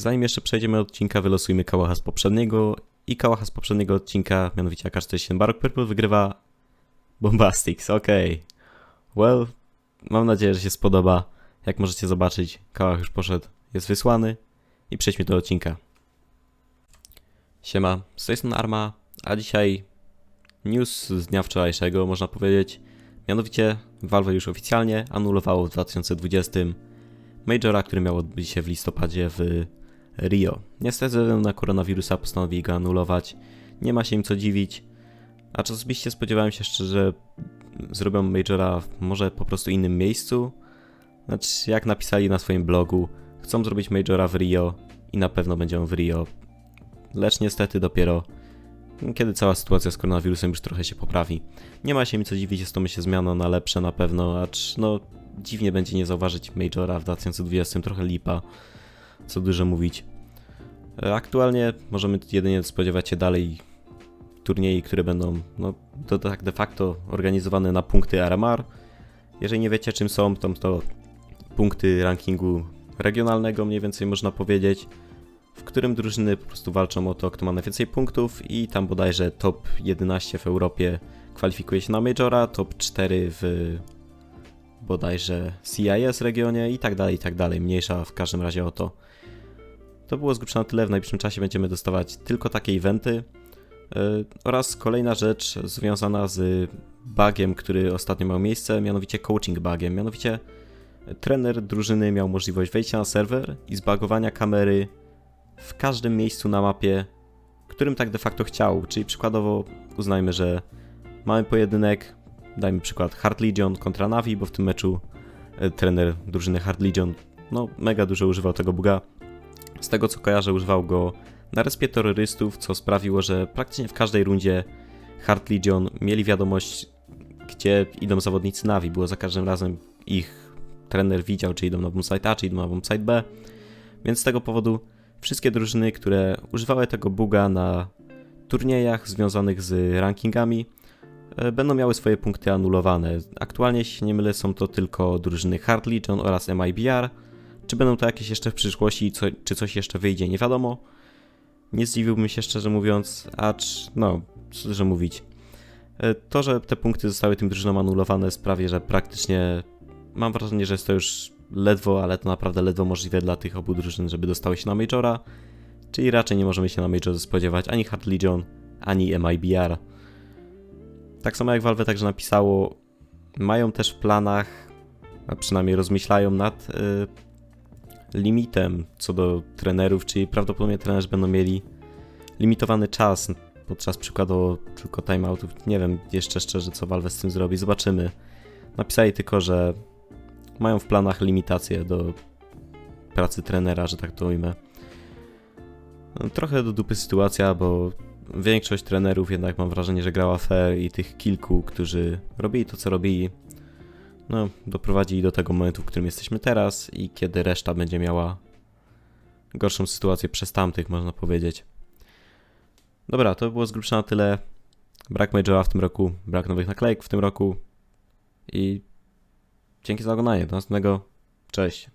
Zanim jeszcze przejdziemy do odcinka, wylosujmy kałacha z poprzedniego i kałacha z poprzedniego odcinka, mianowicie AK-47 Barok Purple wygrywa Bombastix, okej. Well, mam nadzieję, że się spodoba. Jak możecie zobaczyć, kałach już poszedł, jest wysłany i przejdźmy do odcinka. Siema, z tej strony Arma, a dzisiaj news z dnia wczorajszego, można powiedzieć. Mianowicie Valve już oficjalnie anulowało w 2020 Majora, który miał odbyć się w listopadzie w Rio. Niestety ze względu na koronawirusa postanowili go anulować. Nie ma się im co dziwić. A czy osobiście spodziewałem się szczerze, że zrobią Majora może po prostu innym miejscu. Znaczy, jak napisali na swoim blogu, chcą zrobić Majora w Rio i na pewno będzie on w Rio. Lecz niestety dopiero kiedy cała sytuacja z koronawirusem już trochę się poprawi. Nie ma się mi co dziwić, jest to myślę zmiana na lepsze na pewno, acz no dziwnie będzie nie zauważyć Majora w 2020, trochę lipa, co dużo mówić. E, Aktualnie możemy jedynie spodziewać się dalej turniej, które będą no, to tak de facto organizowane na punkty RMR. Jeżeli nie wiecie czym są, to to punkty rankingu regionalnego mniej więcej można powiedzieć, w którym drużyny po prostu walczą o to, kto ma najwięcej punktów i tam bodajże top 11 w Europie kwalifikuje się na Majora, top 4 w bodajże CIS regionie i tak dalej, i tak dalej. Mniejsza w każdym razie o to. To było z na tyle. W najbliższym czasie będziemy dostawać tylko takie eventy. Yy, oraz kolejna rzecz związana z bugiem, który ostatnio miał miejsce, mianowicie coaching bugiem. Mianowicie trener drużyny miał możliwość wejścia na serwer i zbagowania kamery w każdym miejscu na mapie, którym tak de facto chciał. Czyli przykładowo uznajmy, że mamy pojedynek, dajmy przykład Hard Legion kontra Navi, bo w tym meczu e, trener drużyny Hard Legion no mega dużo używał tego buga. Z tego co kojarzę używał go na respie terrorystów, co sprawiło, że praktycznie w każdej rundzie Hard Legion mieli wiadomość, gdzie idą zawodnicy Navi. Było za każdym razem ich trener widział, czy idą na bombsite A, czy idą na bombsite B. Więc z tego powodu wszystkie drużyny, które używały tego buga na turniejach związanych z rankingami, będą miały swoje punkty anulowane. Aktualnie, jeśli nie mylę, są to tylko drużyny Hard Legion oraz MIBR. Czy będą to jakieś jeszcze w przyszłości, co, czy coś jeszcze wyjdzie, nie wiadomo. Nie zdziwiłbym się szczerze mówiąc, acz no, co że mówić. E, To, że te punkty zostały tym drużynom anulowane sprawi, że praktycznie mam wrażenie, że jest to już ledwo, ale to naprawdę ledwo możliwe dla tych obu drużyn, żeby dostały się na Majora. Czyli raczej nie możemy się na Majorze spodziewać ani Hard Legion, ani MIBR. Tak samo jak Valve także napisało, mają też w planach, a przynajmniej rozmyślają nad y, limitem co do trenerów, czyli prawdopodobnie trenerzy będą mieli limitowany czas podczas przykładowo tylko timeoutów. Nie wiem jeszcze szczerze, co Valve z tym zrobi, zobaczymy. Napisali tylko, że mają w planach limitację do pracy trenera, że tak to ujmę. No, trochę do dupy sytuacja, bo większość trenerów jednak mam wrażenie, że grała fair i tych kilku, którzy robili to, co robili, no, doprowadzili do tego momentu, w którym jesteśmy teraz i kiedy reszta będzie miała gorszą sytuację przez tamtych, można powiedzieć. Dobra, to było z grubsza na tyle. Brak Majora w tym roku, brak nowych naklejek w tym roku i Dzięki za oglądanie. Do następnego. Cześć.